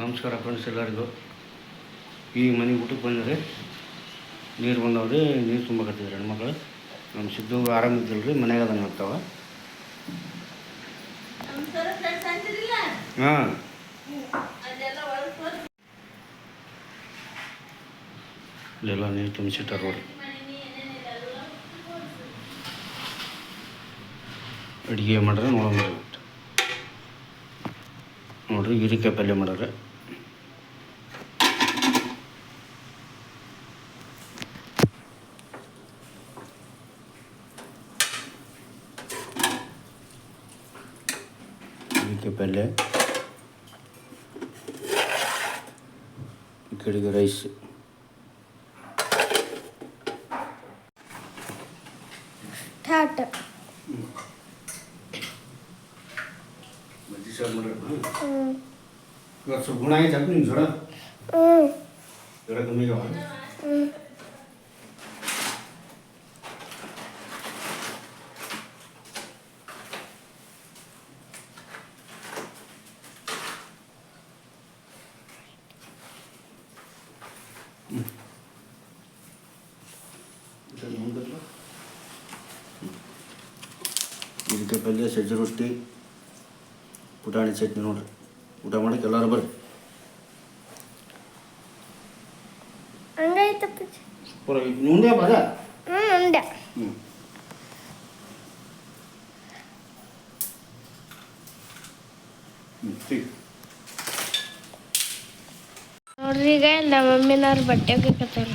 ನಮಸ್ಕಾರ ಫ್ರೆಂಡ್ಸ್ ಎಲ್ಲರಿಗೂ. ಈ ಮನೆಗೆ ಊಟಕ್ಕೆ ಬಂದರೆ ನೀರು ಬಂದವ್ರಿ ನೀರು ತುಂಬಕತ್ತಿದ್ರು ಹೆಣ್ಮಕ್ಳು. ನಮ್ಮ ಸಿದ್ದು ಆರಾಮಿದ್ದಿಲ್ಲ ರೀ ಮನೆಗೆ ಅದನ್ನು ಇರ್ತಾವ ಹಾಂ. ಇಲ್ಲೆಲ್ಲ ನೀರು ತುಂಬಿಸಿಟ್ಟಾರ ನೋಡಿ. ಅಡುಗೆ ಮಾಡ್ರೆ ನೋಡೋಣ. ನೋಡ್ರಿ ಹೀರಿಕಾಯಿ ಪಲ್ಯ ಮಾಡ್ರೆ ಹೀರಿಕಾಯಿ ಪಲ್ಯ ಈ ಕಡೆಗೆ ರೈಸ್ ಠಾಟ್ ಇವತ್ತು ಸ್ವಲ್ಪ ಗುಣ ಆಯ್ತು ಹಾಕಿ ನಿಮ್ಗೆ ಜ್ವರ ಹ್ಞೂ ಜ್ವರ ಕಮ್ಮಿ ಆಗ್ಯಾವ ಹ್ಞೂ ಹೀರಿಕಾಯಿ ಪಲ್ಯ ಸಜ್ಜಿ ರೊಟ್ಟಿ ಪುಟಾಣಿ ಚಟ್ನಿ ನೋಡ್ರಿ ಊಟ ಮಾಡಕ್ಕೆ ಎಲ್ಲರೂ ಬರ್ರಿ ಹಂಗಾಯ್ತಪ್ಪ ಪೂರ ಮುಂದೆ ಬರ ಹ್ಞೂ ಉಂಡೆ ಹ್ಞೂ ನೋಡ್ರಿ ಈಗ ನಮ್ಮ ಮಮ್ಮಿನವ್ರು ಬಟ್ಟೆ ಒಗಿಕತ್ತಾರ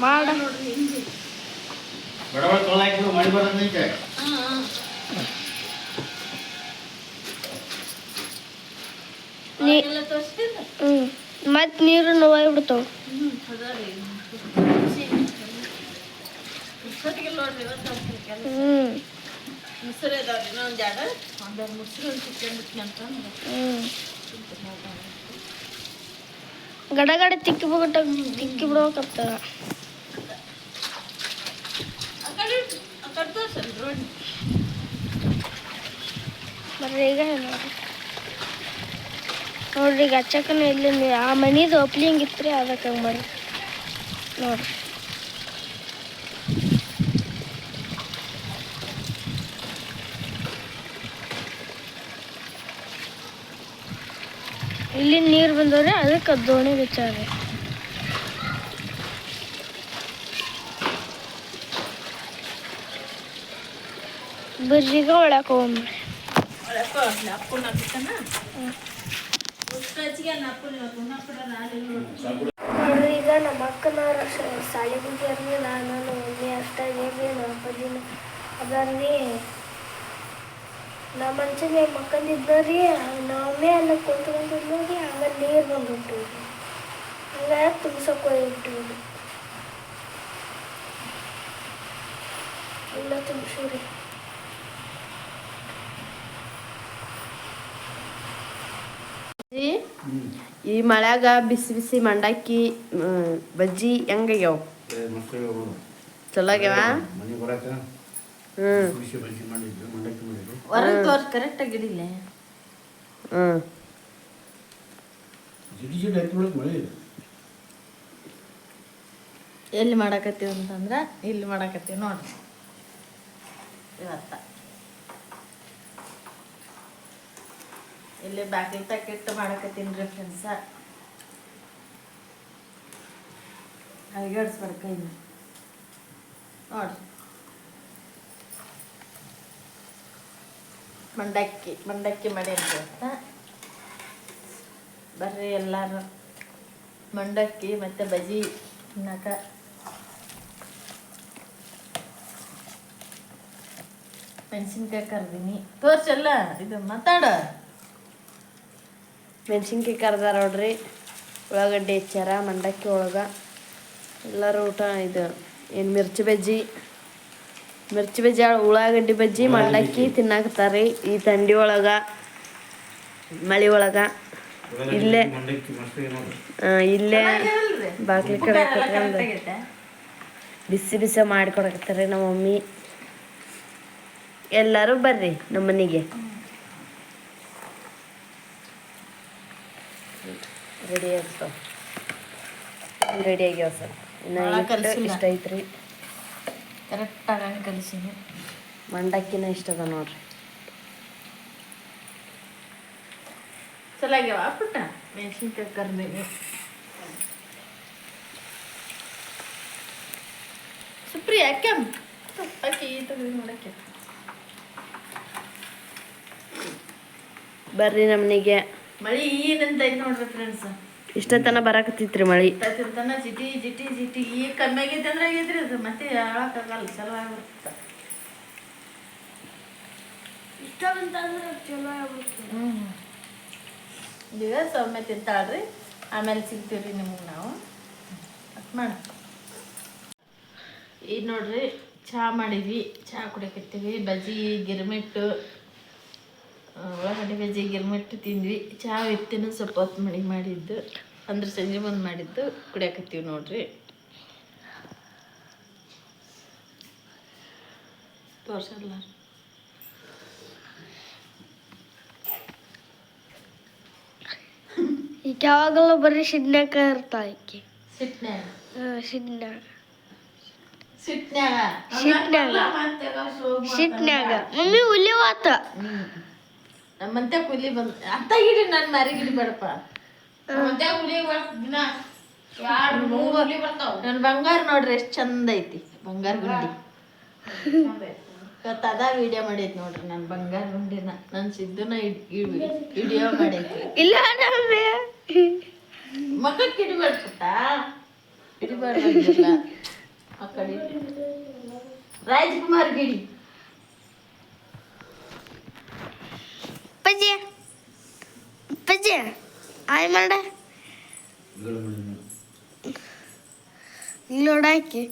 ಮಾಡ ಬಡವ ತೊಳಾಯ್ತು ಮಳೆ ಬರೋದೈತೆ ನೀ ಹ್ಞೂ ಮತ್ತು ನೀರು ನೋವಾಗ್ಬಿಡ್ತಾವ ಹ್ಞೂ ಹ್ಞೂ ಗಡ ಗಡ ತಿಕ್ಕಿ ಬಿಟ್ಟ ತಿಕ್ಕಿ ಬಿಡ್ಬೇಕತ್ತ ಬರ್ರಿ ಈಗ ನೋಡ್ರಿ. ನೋಡ್ರಿ ಈಗ ಹಚ್ಚಕ್ಕನ ಇಲ್ಲಿ ಆ ಮನಿದು ಓಪ್ಲಿಂಗ್ ಇತ್ತು ರೀ ಅದಕ್ಕೆ ಹಂಗೆ ಬರ್ರಿ ನೋಡ್ರಿ. ಇಲ್ಲಿ ನೀರು ಬಂದವ್ರಿ, ಅದಕ್ಕೆ ದೋಣಿ ಬಿಚ್ಚಾರಿ ಬರ್ರಿಗ ಒಳಕ್ಕೆ ಹೋಗ್ರಿ ನೋಡ್ರಿ ಈಗ ನಮ್ಮ ಅಕ್ಕನವ್ರ ಶಾಲೆ ಹೋಗ್ಯಾರ್ರಿ ನಾನು ಒಮ್ಮೆ ಮಮ್ಮಿ ಅಷ್ಟ ಆಗೇವಿ ನಮ್ಮ ಅಪ್ಪಾಜಿನ ಅದಾರ್ರಿ ನಮ್ಮ ಮನ್ಸಿಗೆ ಮಕ್ಕಂದಿದ್ದರಿ ನಾವೇ ಅಲ್ಲ ಕುಂತ್ಕೊಂಡಿದ್ವಿ ಆಮೇಲೆ ನೀರು ಬಂದ್ಬಿಟ್ಟು ಹಂಗ ತುಂಬ್ಸಕ್ಕೆ ಹೋಗ್ಬಿಟ್ಟಿವಿ ಎಲ್ಲ ತುಂಬಿಸಿವ್ರಿ ಈ ಮಳ್ಯಾಗ ಬಿಸಿ ಬಿಸಿ ಮಂಡಕ್ಕಿ ಮ್, ಬಜ್ಜಿ ಹೆಂಗಾಗ್ಯಾವ ಮಕ್ಕಳು ಚಲೋ ಆಗ್ಯಾವ ಮನೆಗೆ ಬರಕ ಹ್ಮ್ ಬಿಸಿ ಬಜ್ಜಿ ಮಾಡಿದ್ರು ಮಂಡಕ್ಕಿ ಮಾಡಿದ್ರು ಹೊರಗೆ ತೋರ್ಸ್ ಕರೆಕ್ಟ್ ಆಗಿಡಿಲ್ಲ ಮಳ್ಯಾಗ ಬಿಸಿ ಬಿಸಿ ಮಂಡಕ್ಕಿ ಬಜ್ಜಿ ಮಳೆ ಇದೆ. ಎಲ್ಲಿ ಮಾಡಾಕತ್ತೀವಿ ಅಂತಂದ್ರ ಇಲ್ಲಿ ಮಾಡಾಕತ್ತೀವಿ ನೋಡ್ರಿ ಇವತ್ತ. ಇಲ್ಲಿ ಬಾಗಿಲು ಪ್ಯಾಕೆಟ್ ಮಾಡಾಕತ್ತೀನಿ ರೀ ಫ್ರೆಂಡ್ಸ ಅಲ್ಗಾಡ್ಸ್ಬೇಡ ಕೈನ. ನೋಡ್ರಿ. ಮಂಡಕ್ಕಿ ಮಂಡಕ್ಕಿ ಮಾಡಿ ಅಂತ. ಬರ್ರಿ ಎಲ್ಲಾರು. ಮಂಡಕ್ಕಿ ಮತ್ತೆ ಬಜಿ ತಿನ್ನಕ. ಮೆಣಸಿನ್ಕಾಯಿ ಕರ್ದೀನಿ. ತೋರ್ಸಲ್ಲ ಇದು ಮಾತಾಡ. ಮೆಣಸಿನ್ಕಾಯಿ ಕರ್ದಾರ ನೋಡ್ರಿ. ಉಳ್ಳಾಗಡ್ಡಿ ಹೆಚ್ಚಾರ ಮಂಡಕ್ಕಿ ಒಳಗೆ. ಎಲ್ಲರೂ ಊಟ ಇದು ಏನು ಮಿರ್ಚಿ ಬಜ್ಜಿ. ಮಿರ್ಚಿ ಬಜ್ಜಿ ಉಳ್ಳಾಗಡ್ಡಿ ಬಜ್ಜಿ ಮಂಡಕ್ಕಿ ತಿನ್ನಾಕತ್ತಾರಿ ಈ ಥಂಡಿ ಒಳಗೆ ಮಳೆ ಒಳಗೆ ಇಲ್ಲೇ ಇಲ್ಲೇ ಬಾಕ್ಲಿ ಕಡೆ ಕುತ್ಕೊಂಡು ಬಿಸಿ ಬಿಸಿ ಮಾಡಿಕೊಡಕತ್ತಾರೆ ನಮ್ಮ ಮಮ್ಮಿ ಎಲ್ಲರೂ ಬರ್ರಿ ನಮ್ಮ ಮನೆಗೆ ರೆಡಿ ಆಗ್ತಾವ ರೆಡಿ ಆಗ್ಯಾವ ಸರ್. ಇನ್ನು ಇಷ್ಟ ಐತ್ರಿ. ಕರೆಕ್ಟಾಗಿ ಕಲಿಸೀನಿ. ಮಂಡಕ್ಕಿನ ಇಷ್ಟ ಅದ ನೋಡ್ರಿ. ಚಲಾಗ್ಯಾವ ಪುಟ್ಟ? ಮೆಣಸಿನ್ಕಾಯಿ ಕರ್ದೀನಿ ಸುಪ್ರಿ ಯಾಕೆ? ಅಕ್ಕಿ ತೆಗೆದು ನೋಡಕ್ಕೆ. ಬರ್ರಿ ನಮ್ಮನಿಗೆ ಮಳಿ ಏನಂತ ಐತಿ ನೋಡ್ರಿ ಫ್ರೆಂಡ್ಸ್ ಇಷ್ಟತನ ಬರಾಕತ್ತಿತ್ರಿ ಮಳಿ. ತನ ಜಿಟಿ ಜಿಟಿ ಜಿಟಿ ಈ ಕಮ್ಮಿ ಆಗೈತೆ ಅಂದ್ರೆ ಆಗೈತ್ರಿ ಅದು ಮತ್ತೆ ಹೇಳಕ್ಕಾಗಲ್ಲ ಚಲೋ ಆಗುತ್ತೆ ಇಷ್ಟ ಅಂತಂದ್ರೆ ಚಲೋ ಆಗುತ್ತೆ ಹ್ಞೂ ಈಗ ಸೌಮ್ಯ ತಿಂತಾಳ್ರಿ ಆಮೇಲೆ ಸಿಗ್ತೀವಿ ನಿಮಗೆ ನಾವು. ಮಾಡ. ಈಗ ನೋಡ್ರಿ ಚಹಾ ಮಾಡಿದ್ವಿ ಚಹಾ ಕುಡಿಯಕತ್ತೀವಿ ಬಜ್ಜಿ ಗಿರ್ಮಿಟ್ಟು ಉಳ್ಳಾಗಡ್ಡಿ ಬಜ್ಜಿ ಗಿರ್ಮಿಟ್ಟು ತಿಂದ್ವಿ. ಚಹಾ ಇತ್ತಿನ ಸ್ವಲ್ಪ ಹೊತ್ತು ಮಣಿ ಮಾಡಿದ್ದು. ಅಂದ್ರೆ ಸಂಜೆ ಬಂದು ಮಾಡಿದ್ದು ಕುಡಿಯಾಕತ್ತೀವಿ ನೋಡ್ರಿ. ತೋರ್ಸಲ್ಲ. ಈಗ ಯಾವಾಗಲೂ ಬರೀ ಸಿಡ್ನ್ಯಾಕ ಇರ್ತಾಳ ಈಕಿ ಸಿಟ್ನ್ಯಾಗ ಸಿಡ್ನ್ಯಾಗ. ಸಿಟ್ನ್ಯಾಗ ಸಿಟ್ನ್ಯಾಗ. ಸಿಟ್ನ್ಯಾಗ ಮಮ್ಮಿ ಉಲಿವಾತ ನಮ್ಮಂತೆ ಕೂಲಿ ಬಂದ್ ಅಂತ ಗಿಡಿ ನಾನು ಮಾರಿ ಗಿಡಿ ಬೇಡಪ್ಪ. ನಮ್ಮಂತೆ ಹುಲಿ ದಿನ ಎರಡು ಮೂರು ಹುಲಿ ಬರ್ತಾವ. ನನ್ ಬಂಗಾರ ನೋಡ್ರಿ ಎಷ್ಟ್ ಚಂದ ಐತಿ. ಬಂಗಾರ ಗುಂಡಿ. ಅದ ವಿಡಿಯೋ ಮಾಡೈತಿ ನೋಡ್ರಿ ನನ್ ಬಂಗಾರ ಗುಂಡಿನ. ನನ್ ಸಿದ್ಧನ ವಿಡಿಯೋ ಮಾಡೈತಿ. ಇಲ್ಲ ನಮ್ಮಿ ಮಕ್ಕಳಿಗೆ ಕಿಡಿಬೇಡ ಪುಟ್ಟ ಕಡೆ. ರಾಜ್ಕುಮಾರ್ ಗಿಡಿ ಅಪ್ಪಾಜಿ ಅಪ್ಪಾಜಿ, ಆಯ್ ಮಾಡ ನೋಡಾಕಿ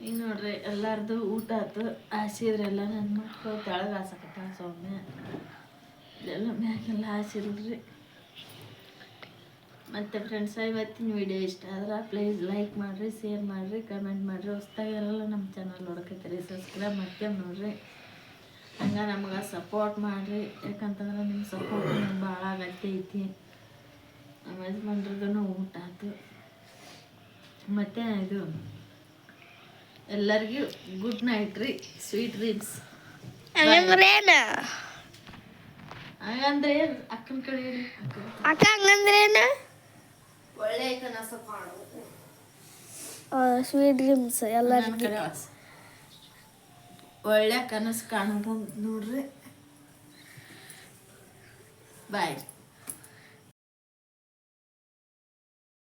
ಈಗ ನೋಡ್ರಿ, ಎಲ್ಲಾರ್ದು ಊಟ ಆತು. ಹಾಸಿದ್ರೆಲ್ಲ ನನ್ನ ಮಕ್ಕಳು ತೆಳಗೆ ಹಾಸಕತ್ತಾಳ ಸೌಮ್ಯ ಎಲ್ಲ ಮ್ಯಾಗೆಲ್ಲ ಹಾಸಿಲ್ರಿ ಮತ್ತು ಫ್ರೆಂಡ್ಸ್ ಇವತ್ತಿನ ವಿಡಿಯೋ ಇಷ್ಟ ಆದ್ರೆ ಪ್ಲೀಸ್ ಲೈಕ್ ಮಾಡಿರಿ ಶೇರ್ ಮಾಡಿರಿ ಕಮೆಂಟ್ ಮಾಡಿರಿ. ಹೊಸ್ದಾಗೆಲ್ಲ ನಮ್ಮ ಚಾನಲ್ ರೀ ಸಬ್ಸ್ಕ್ರೈಬ್ ಮಾಡ್ತೇವೆ ನೋಡಿರಿ. ಹಂಗೆ ನಮ್ಗೆ ಸಪೋರ್ಟ್ ಮಾಡಿರಿ. ಯಾಕಂತಂದ್ರೆ ನಿಮ್ಮ ಸಪೋರ್ಟ್ ನಮ್ಗೆ ಭಾಳ ಅಗತ್ಯ ಐತಿ. ನಮ್ಮ ಯಜಮಾನ್ರದ್ದು ಊಟ ಆಯ್ತು ಮತ್ತು ಇದು, ಎಲ್ಲರಿಗೂ ಗುಡ್ ನೈಟ್ ರೀ ಸ್ವೀಟ್ ಡ್ರೀಮ್ಸ್ ಹಾಗಂದ್ರೆ ಅಕ್ಕನ ಕಡೆ ಹೇಳಿ ಅಕ್ಕ ಅಕ್ಕ ಹಂಗಂದ್ರೇನ ಒಳ್ಳೆ ಕನಸು ಕಾಣು ಸ್ವೀಟ್ ಡ್ರೀಮ್ಸ್ ಎಲ್ಲ ನನ್ನ ಕಡೆ ವಾಸ್. ಒಳ್ಳೆ ಕನಸು ಕಾಣೋದು ನೋಡ್ರಿ ಬಾಯ್